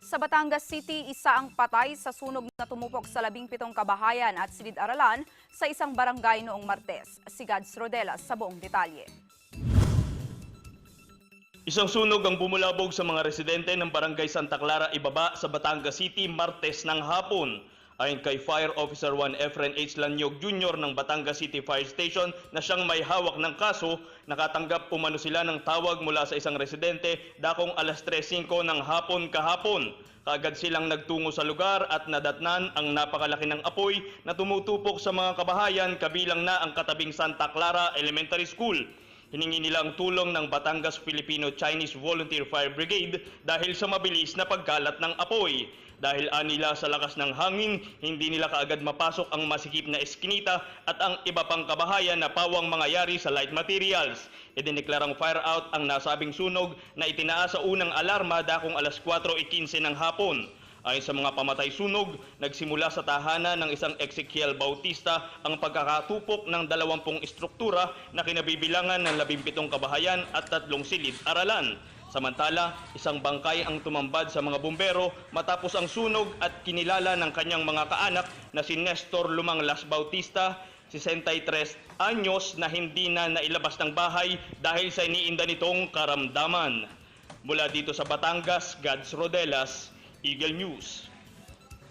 Sa Batangas City, isa ang patay sa sunog na tumupok sa labing pitong kabahayan at silid-aralan sa isang barangay noong Martes. Si Gads Rodelas sa buong detalye. Isang sunog ang bumulabog sa mga residente ng Barangay Santa Clara Ibaba sa Batangas City Martes ng hapon. Ayon kay Fire Officer 1 Efren H. Lanyog Jr. ng Batangas City Fire Station na siyang may hawak ng kaso, nakatanggap umano sila ng tawag mula sa isang residente dakong alas 3.05 ng hapon kahapon. Kaagad silang nagtungo sa lugar at nadatnan ang napakalaki ng apoy na tumutupok sa mga kabahayan kabilang na ang katabing Santa Clara Elementary School. Hiningi nila ang tulong ng Batangas Filipino-Chinese Volunteer Fire Brigade dahil sa mabilis na pagkalat ng apoy. Dahil anila sa lakas ng hangin, hindi nila kaagad mapasok ang masikip na eskinita at ang iba pang kabahayan na pawang mangyayari sa light materials. Idineklarang fire out ang nasabing sunog na itinaas sa unang alarma dakong alas 4.15 ng hapon. Ayon sa mga pamatay sunog, nagsimula sa tahanan ng isang Ezekiel Bautista ang pagkakatupok ng dalawampung istruktura na kinabibilangan ng labimpitong kabahayan at tatlong silid-aralan. Samantala, isang bangkay ang tumambad sa mga bumbero matapos ang sunog at kinilala ng kanyang mga kaanak na si Nestor Lumang Las Bautista, 63 anyos na hindi na nailabas ng bahay dahil sa iniinda nitong karamdaman. Mula dito sa Batangas, Gads Rodelas, Eagle News.